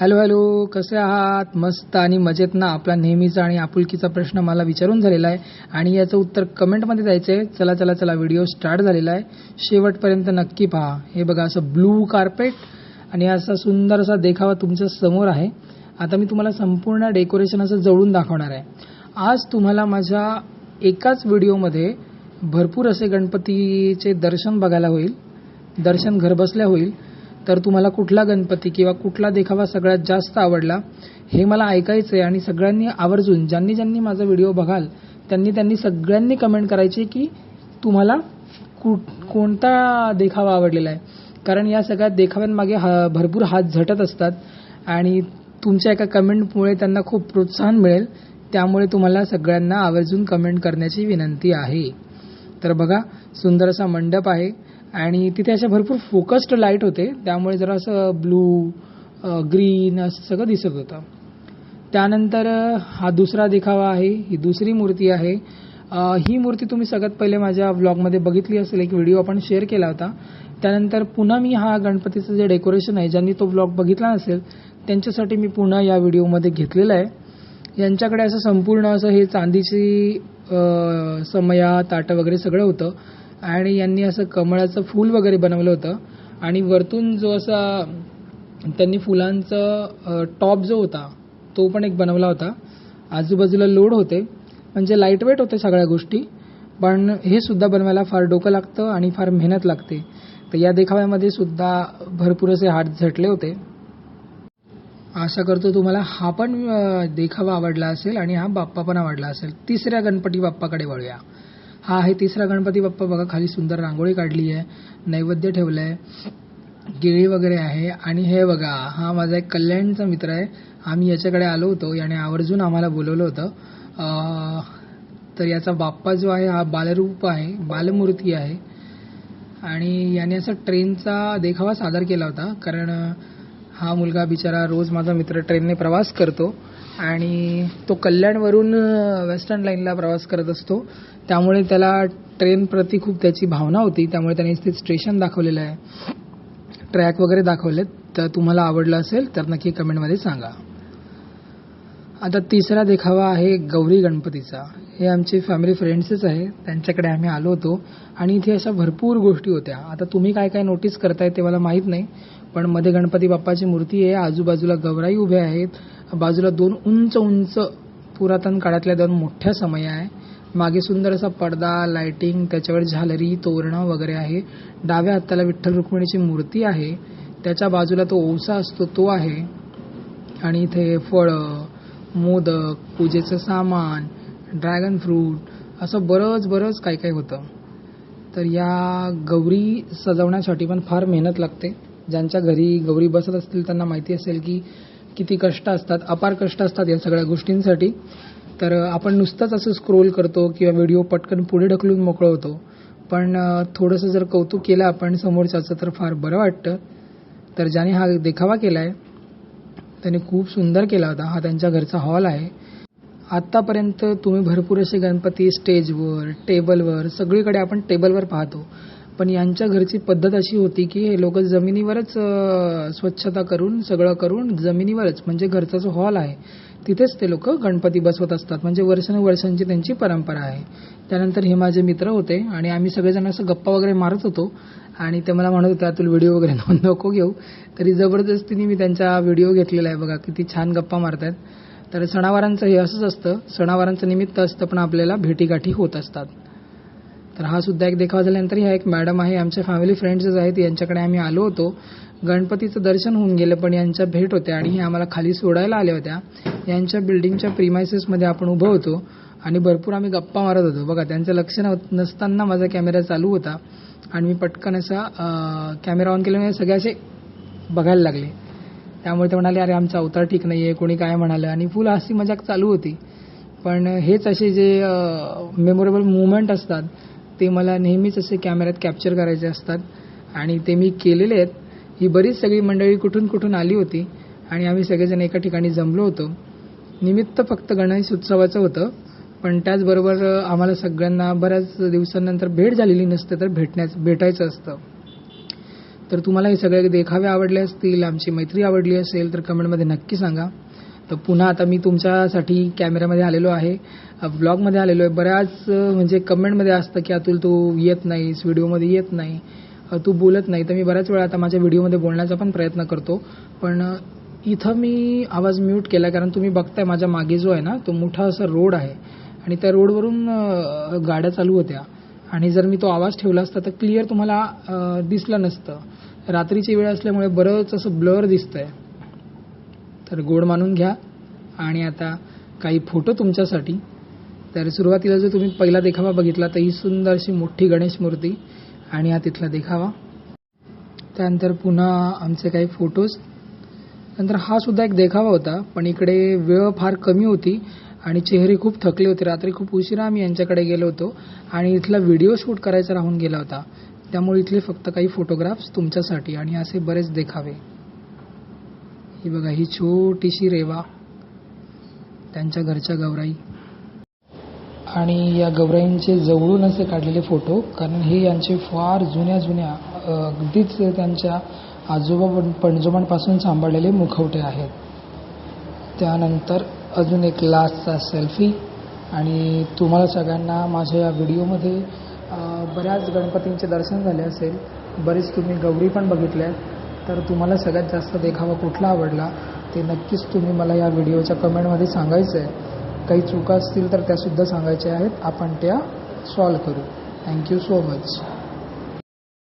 Hello hello कसे आहात? मस्त आणि मजेत ना? आपला नेहमीचा आणि आपुलकीचा प्रश्न मला विचारून झालेला आहे आणि याचं उत्तर कमेंटमध्ये द्यायचं आहे चला चला चला व्हिडिओ स्टार्ट झालेला आहे. शेवटपर्यंत नक्की पहा. हे बघा असं ब्लू कार्पेट आणि असा सुंदर असा देखावा तुमच्यासमोर आहे. आता मी तुम्हाला संपूर्ण डेकोरेशन असं जवळून दाखवणार आहे. आज तुम्हाला माझ्या एकाच व्हिडिओमध्ये भरपूर असे गणपतीचे दर्शन बघायला होईल. दर्शन घरबसल्या होईल. तर तुम्हाला कुठला गणपती किंवा कुठला देखावा सगळ्यात जास्त आवडला हे मला ऐकायचं आहे आणि सगळ्यांनी आवर्जून ज्यांनी ज्यांनी माझा व्हिडिओ बघाल त्यांनी त्यांनी सगळ्यांनी कमेंट करायची की तुम्हाला कु कोणता देखावा आवडलेला आहे. कारण या सगळ्या देखाव्यांमागे हा भरपूर हात झटत असतात आणि तुमच्या एका कमेंटमुळे त्यांना खूप प्रोत्साहन मिळेल. त्यामुळे तुम्हाला सगळ्यांना आवर्जून कमेंट करण्याची विनंती आहे. तर बघा सुंदर असा मंडप आहे. आणि तिथे अशा भरपूर फोकस्ड लाइट होते. त्यामुळे जरा असं ब्लू ग्रीन असं सगळं दिसत होतं. त्यानंतर हा दुसरा देखावा आहे. ही दुसरी मूर्ती आहे. ही मूर्ती तुम्ही सगळ्यात पहिले माझ्या ब्लॉगमध्ये बघितली असेल. एक व्हिडिओ आपण शेअर केला होता. त्यानंतर पुन्हा मी हा गणपतीचं जे डेकोरेशन आहे ज्यांनी तो ब्लॉग बघितला नसेल त्यांच्यासाठी मी पुन्हा या व्हिडिओमध्ये घेतलेला आहे. यांच्याकडे असं संपूर्ण असं हे चांदीची समया ताटं वगैरे सगळं होतं. आणि यांनी असं कमळाचं फूल वगैरे बनवलं होतं. आणि वरतून जो असा त्यांनी फुलांचं टॉप जो होता तो पण एक बनवला होता. आजूबाजूला लोड होते. म्हणजे लाइट वेट होते सगळ्या गोष्टी. पण हे सुद्धा बनवायला फार डोकं लागतं आणि फार मेहनत लागते. तर या देखाव्यामध्ये सुद्धा भरपूर असे हात झटले होते. आशा करतो तुम्हाला हा पण देखावा आवडला असेल आणि हा बाप्पा पण आवडला असेल. तिसऱ्या गणपती बाप्पाकडे वळूया. हा आहे तिसरा गणपती बाप्पा. बघा खाली सुंदर रांगोळी काढली आहे. नैवेद्य ठेवलं आहे केळी वगैरे आहे. आणि हे बघा हा माझा एक कल्याणचा मित्र आहे. आम्ही याच्याकडे आलो होतो. याने आवर्जून आम्हाला बोलवलं होतं. तर याचा बाप्पा जो आहे हा बालरूप आहे बालमूर्ती आहे. आणि याने असा ट्रेनचा देखावा सादर केला होता. कारण हा मुलगा बिचारा रोज माझा मित्र ट्रेनने प्रवास करतो. आणि तो कल्याणवरून वेस्टर्न लाईनला प्रवास करत असतो. त्यामुळे त्याला ट्रेनप्रती खूप त्याची भावना होती. त्यामुळे त्याने ते स्टेशन दाखवलेलं आहे. ट्रॅक वगैरे दाखवलेत. तर तुम्हाला आवडलं असेल तर नक्की कमेंटमध्ये सांगा. आता तिसरा देखावा आहे गौरी गणपतीचा. हे आमचे फॅमिली फ्रेंड्सच आहे. त्यांच्याकडे आम्ही आलो होतो. आणि इथे अशा भरपूर गोष्टी होत्या. आता तुम्ही काय काय नोटीस करताय ते मला माहीत नाही. पण मध्ये गणपती बाप्पाची मूर्ती आहे आजूबाजूला गवराई उभ्या आहेत. बाजूला दोन उंच उंच पुरातन काळातल्या दोन मोठ्या समया आहे. मागे सुंदर असा पडदा लाइटिंग त्याच्यावर झालरी तोरणं वगैरे आहे. डाव्या हाताला विठ्ठल रुक्मिणीची मूर्ती आहे. त्याच्या बाजूला तो ओसा असतो तो आहे. आणि इथे फळं मोदक पूजेचं सामान ड्रॅगन फ्रूट असं बरंच बरंच काही काही होतं. तर या गौरी सजवण्यासाठी पण फार मेहनत लागते. ज्यांच्या घरी गौरी बसत असतील त्यांना माहिती असेल की किती कष्ट असतात अपार कष्ट असतात या सगळ्या गोष्टींसाठी. तर आपण नुसतंच असं स्क्रोल करतो किंवा व्हिडिओ पटकन पुढे ढकलून मोकळं होतो पण थोडंसं जर कौतुक केलं आपण समोरच्याचं तर फार बरं वाटतं. तर ज्याने हा देखावा केला आहे त्याने खूप सुंदर केला होता. हा त्यांच्या घरचा हॉल आहे. आत्तापर्यंत तुम्ही भरपूर असे गणपती स्टेजवर टेबलवर सगळीकडे आपण टेबलवर पाहतो. पण यांच्या घरची पद्धत अशी होती की हे लोक जमिनीवरच स्वच्छता करून सगळं करून जमिनीवरच म्हणजे घरचा जो हॉल आहे तिथेच ते लोक गणपती बसवत असतात. म्हणजे वर्षानुवर्षांची त्यांची परंपरा आहे. त्यानंतर हे माझे मित्र होते आणि आम्ही सगळेजण असं गप्पा वगैरे मारत होतो. आणि ते मला म्हणत होते त्यातून व्हिडिओ वगैरे नको घेऊ. तरी जबरदस्तीने मी त्यांचा व्हिडिओ घेतलेला आहे बघा किती छान गप्पा मारतात तर सणावारांचं हे असंच असतं. सणावारांचं निमित्त असतं पण आपल्याला भेटीगाठी होत असतात. तर हा सुद्धा एक देखावा झाल्यानंतर ह्या एक मॅडम आहे आमच्या फॅमिली फ्रेंड्सच आहेत यांच्याकडे आम्ही आलो होतो. गणपतीचं दर्शन होऊन गेलं पण यांच्या भेट होत्या आणि हे आम्हाला खाली सोडायला आल्या होत्या. यांच्या बिल्डिंगच्या प्रिमायसेसमध्ये आपण उभं होतो आणि भरपूर आम्ही गप्पा मारत होतो. बघा त्यांचं लक्ष नसताना माझा कॅमेरा चालू होता आणि मी पटकन असा कॅमेरा ऑन केल्यामुळे सगळे असे बघायला लागले. त्यामुळे ते म्हणाले अरे आमचा अवतार ठीक नाही आहे कोणी काय म्हणालं? आणि फुल हसी मजाक चालू होती. पण हेच असे जे मेमोरेबल मुवमेंट असतात ते मला नेहमीच असे कॅमेऱ्यात कॅप्चर करायचे असतात. आणि ते मी केलेले आहेत. ही बरीच सगळी मंडळी कुठून कुठून आली होती आणि आम्ही सगळेजण एका ठिकाणी जमलो होतो. निमित्त फक्त गणेश उत्सवाचं होतं. पण त्याचबरोबर आम्हाला सगळ्यांना बऱ्याच दिवसांनंतर भेट झालेली नसते तर भेटण्याच भेटायचं असतं. तर तुम्हाला हे सगळे देखावे आवडले असतील आमची मैत्री आवडली असेल तर कमेंटमध्ये नक्की सांगा. तर पुन्हा आता मी तुमच्यासाठी कॅमेऱ्यामध्ये आलेलो आहे. ब्लॉगमध्ये आलेलो आहे. बऱ्याच म्हणजे कमेंटमध्ये असतं की अतुल तू येत नाहीस व्हिडिओमध्ये येत नाही. तू बोलत नाही. तर मी बऱ्याच वेळा आता माझ्या व्हिडिओमध्ये बोलण्याचा पण प्रयत्न करतो. पण इथं मी आवाज म्यूट केला कारण तुम्ही बघताय माझ्या मागे जो आहे ना तो मोठा असा रोड आहे. आणि त्या रोडवरून गाड्या चालू होत्या. आणि जर मी तो आवाज ठेवला असता तर क्लिअर तुम्हाला दिसलं नसतं. रात्रीची वेळ असल्यामुळे बरंच असं ब्लर दिसतंय. तर गोड मानून घ्या. आणि आता काही फोटो तुमच्यासाठी. तर सुरुवातीला जो तुम्ही पहिला देखावा बघितला तर ही सुंदर अशी मोठी गणेश मूर्ती. आणि हा तिथला देखावा. त्यानंतर पुन्हा आमचे काही फोटोज नंतर हा सुद्धा एक देखावा होता पण इकडे वेळ फार कमी होती आणि चेहरे खूप थकले होते. रात्री खूप उशिरा आम्ही यांच्याकडे गेलो होतो आणि इथला व्हिडिओ शूट करायचा राहून गेला होता. त्यामुळे इथले फक्त काही फोटोग्राफ्स तुमच्यासाठी आणि असे बरेच देखावे. ही बघा ही छोटीशी रेवा त्यांच्या घरच्या गौराई. आणि या गौराईंचे जवळून असे काढलेले फोटो कारण हे यांचे फार जुन्या जुन्या अगदीच त्यांच्या आजोबा पण- पणजोबांपासून सांभाळलेले मुखवटे आहेत. त्यानंतर अजून एक लास्टचा सेल्फी आणि तुम्हाला सगळ्यांना माझ्या या व्हिडिओमध्ये बऱ्याच गणपतींचे दर्शन झाले असेल. बरेच तुम्ही गौरी पण बघितल्या तर तुम्हाला सगळ्यात जास्त देखावा कुठला आवडला ते नक्कीच तुम्ही मला या व्हिडिओच्या कमेंटमध्ये सांगायचं आहे काही चुका असतील तर त्यासुद्धा सांगायच्या आहेत. आपण त्या सॉल्व करू. Thank you so much